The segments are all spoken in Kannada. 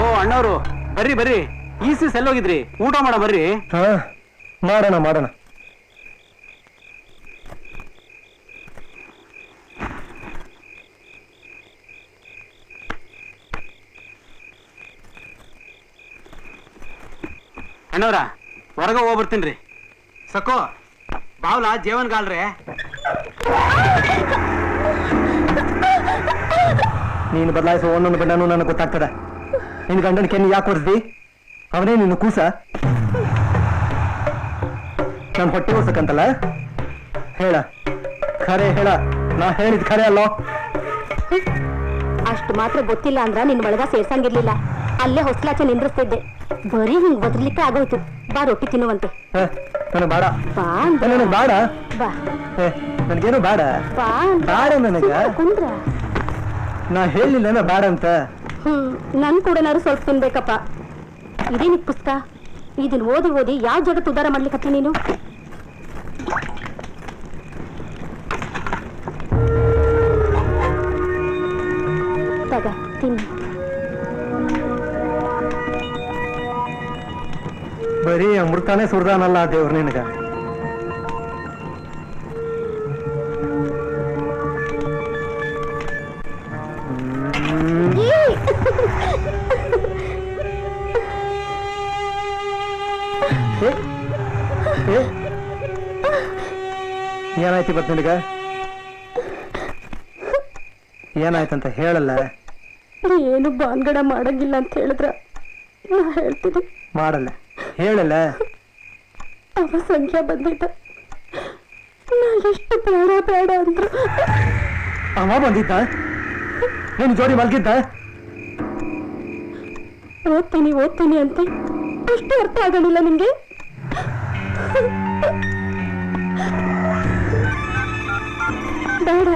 ಓ ಅಣ್ಣವರು ಬರ್ರಿ ಬರ್ರಿ. ಈಸಿ ಹೋಗಿದ್ರಿ ಊಟ ಮಾಡ ಬರ್ರಿ. ಹಾ ಮಾಡೋಣ ಮಾಡೋಣ. ಅಣ್ಣವ್ರ ಹೊರಗೆ ಹೋಗ್ಬರ್ತೀನಿ ಸಕೋ ಬಾವ್ಲ ಜೇವನ್ಗಾಲ್ರೆ. ನೀನು ಬದಲಾಯಿಸುವ ಒಂದೊಂದು ಬಣ್ಣನೂ ನನಗೆ ಗೊತ್ತಾಗ್ತದೆ. ನಿನ್ನ ಗಂಡನ ಕೆನ್ನಿ ಯಾಕೆ ಹೊಡೆದ್ದಿ ಅವನೇ ನಿನ್ನ ಕೂಸ? ನಾನು ಹೊಟ್ಟೆ ಓಡ್ಸಕ್ಕಂತಲ್ಲ ಹೇಳ. ಖರೆ ಹೇಳ. ನಾ ಹೇಳಿದ್ ಖರೆ ಅಲ್ಲೋ? ಅಷ್ಟು ಮಾತ್ರ ಗೊತ್ತಿಲ್ಲ ಅಂದ್ರ ನಿನ್ ಒಳಗ ಸೇರ್ಸಂಗಿರ್ಲಿಲ್ಲ. ಅಲ್ಲೇ ಹೊಸ್ಲಾಚೆ ನಿಂದ್ರಿಸ್ತಿದ್ದೆ. ಬರೀ ಹಿಂಗ್ ಬದಲಿಕ್ಕೆ ಆಗೋಯ್ತು. ಬಾ ರೊಟ್ಟಿ ತಿನ್ನುವಂತೆ. ಬಾಡ ನನಗ್ ಬೇಡ. ಬಾ ಅಂದ್ರ. ನನಗ್ ಬೇಡ. ಬಾ. ನನಗೇನು ನನ್ಗೇನು ಬೇಡ. ಬಾ. ಬೇಡ ನನಗ. ಸುಮ್ನೆ ಕುಂದ್ರ. ನಾ ಹೇಳಿಲ್ಲ ಬೇಡ ಅಂತ. ಹ್ಮ್ ನನ್ ಕೂಡನಾರು ಸ್ವಲ್ಪ ತಿನ್ಬೇಕಪ್ಪ. ಇದೇನಿಕ್ ಪುಸ್ತಕ? ಇದನ್ ಓದಿ ಓದಿ ಯಾವ ಜಗತ್ತು ಉದ್ಧಾರ ಮಾಡ್ಲಿಕ್ಕೆ ನೀನು? ತಗ ತಿನ್ನು. ಬರೀ ಅಮೃತಾನೇ ಸುರ್ದಾನಲ್ಲ ದೇವ್ರ ನಿನಗ. ಏನಾಯ್ತು ಇವತ್ತು ನಿನಗ? ಏನಾಯ್ತಂತ ಹೇಳಲ್ಲ? ಏನು ಬಾನ್ಗಡ ಮಾಡಂಗಿಲ್ಲ ಅಂತ ಹೇಳಿದ್ರ ನಾ ಹೇಳ್ತೀನಿ. ಮಾಡಲ್ಲ. ಹೇಳಲ್ಲ? ಅವ ಸಂಖ್ಯಾ ಬಂದಿದ್ದ. ನಾ ಎಷ್ಟು ಬೇಡ ಬೇಡ ಅಂದ್ರು. ಅವ ಬಂದಿದ್ದ? ನೀನು ಜೋಡಿ ಮಲಗಿದ್ದ? ಓದ್ತೀನಿ ಓದ್ತೀನಿ ಅಂತ ಅಷ್ಟು ಅರ್ಥ ಆಗಲಿಲ್ಲ ನಿಂಗೆ. ಬೇಡ.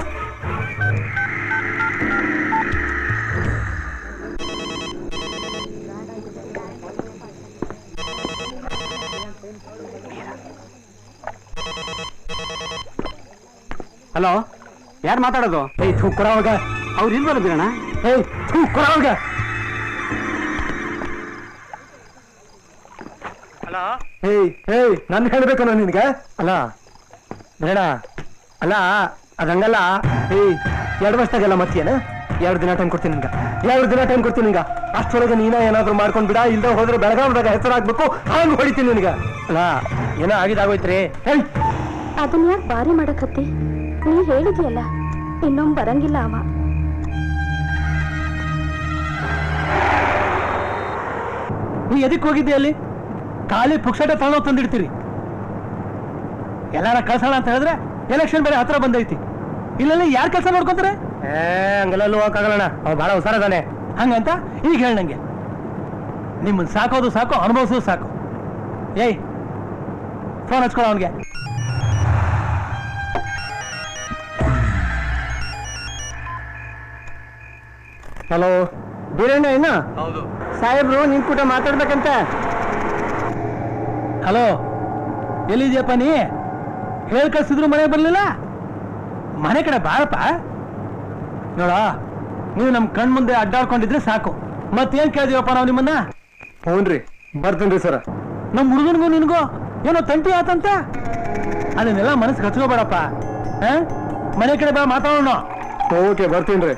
ಹಲೋ ಯಾರು ಮಾತಾಡೋದು? ಥೂ ಕೊಡವಾಗ ಅವ್ರು ಇಲ್ವಲ್ಲ ಕೊಡವಾಗ ಹಲೋ? ಏಯ್ ಏಯ್ ನನ್ ಹೇಳ್ಬೇಕು ನಾನು ನಿನ್ಗೆ? ಅಲ್ಲ ಬೇಡ ಅಲ್ಲ ಅದಂಗಲ್ಲ. ಏಯ್ ಎರಡು ವರ್ಷದಾಗೆಲ್ಲ ಮತ್ತೇನ ಎರಡು ದಿನ ಟೈಮ್ ಕೊಡ್ತೀನಿ ನಿನ್ಗೆ. ಎರಡು ದಿನ ಟೈಮ್ ಕೊಡ್ತೀನಿ ನಿಂಗೆ ಅಷ್ಟೊಳಗೆ ನೀನ ಏನಾದ್ರು ಮಾಡ್ಕೊಂಡ್ ಬಿಡ ಇಲ್ಲ ಹೋದ್ರೆ ಬೆಳಗಾವದಾಗ ಹೆಸರಾಗ್ಬೇಕು ಹಂಗ್ ಹೊಡಿತೀನಿ ನಿನ್ಗ. ಅಲ್ಲ ಏನೋ ಆಗಿದಾಗೋಯ್ತ್ರಿ ಹೇ ಅದನ್ನ ಯಾಕೆ ಬಾರಿ ಮಾಡಕತ್ತಿ? ನೀ ಹೇಳಿದ್ಯಲ್ಲ ಇನ್ನೊಮ್ಮೆ ಬರಂಗಿಲ್ಲ ಅವ. ನೀ ಎದಕ್ಕೆ ಹೋಗಿದ್ದೆ ಅಲ್ಲಿ? ಖಾಲಿ ಪುಕ್ಷಟ ತಗೊಂಡು ತಂದಿಡ್ತೀರಿ. ಎಲ್ಲಾರ ಕಳ್ಸೋಣ ಅಂತ ಹೇಳಿದ್ರೆ ಎಲೆಕ್ಷನ್ ಬೇರೆ ಹತ್ರ ಬಂದೈತಿ. ಇಲ್ಲೆಲ್ಲ ಯಾರ್ ಕೆಲಸ ನೋಡ್ಕೊಂತಾರೆ? ಏ ಹಂಗೆಲ್ಲ ಅವ್ರು ಭಾಳ ಬಹಳ ಹುಷಾರದಾನೆ ಹಂಗಂತ ಈಗ ಹೇಳ ನಂಗೆ. ನಿಮ್ಮನ್ ಸಾಕೋದು ಸಾಕು ಅನುಭವಿಸೋದು ಸಾಕು. ಏಯ್ ಫೋನ್ ಹಚ್ಕೊಳ ಅವನಿಗೆ. ಹಲೋ ಬೀರಣ್ಣ ಏನು ಹೌದು. ಸಾಹೇಬ್ರು ನಿನ್ ಕೂಟ ಮಾತಾಡ್ಬೇಕಂತ. ಹಲೋ ಎಲ್ಲಿದ್ಯಪ್ಪ ನೀ? ಹೇಳ್ ಕಳ್ಸಿದ್ರು ಮನೆಗೆ ಬರ್ಲಿಲ್ಲ? ಮನೆ ಕಡೆ ಬಾರಪ್ಪ ನೋಡ ನೀವು ನಮ್ ಕಣ್ ಮುಂದೆ ಅಡ್ಡಾಡ್ಕೊಂಡಿದ್ರೆ ಸಾಕು. ಮತ್ತೇನ್ ಕೇಳಿದೀವಪ್ಪ ನಾವು ನಿಮ್ಮನ್ನ? ಹ್ಞೂನ್ರಿ ಬರ್ತೀನಿ ಸರ್. ನಮ್ ಹುಡುಗನಿಗೂ ನಿನ್ಗೂ ಏನೋ ತಂಟಿ ಆತಂತ? ಅದನ್ನೆಲ್ಲ ಮನಸ್ಸಿಗೆ ಹಚ್ಕೋಬೇಡಪ್ಪ. ಆ? ಮನೆ ಕಡೆ ಬಾ ಮಾತಾಡೋಣ. ಓಕೆ ಬರ್ತೀನಿ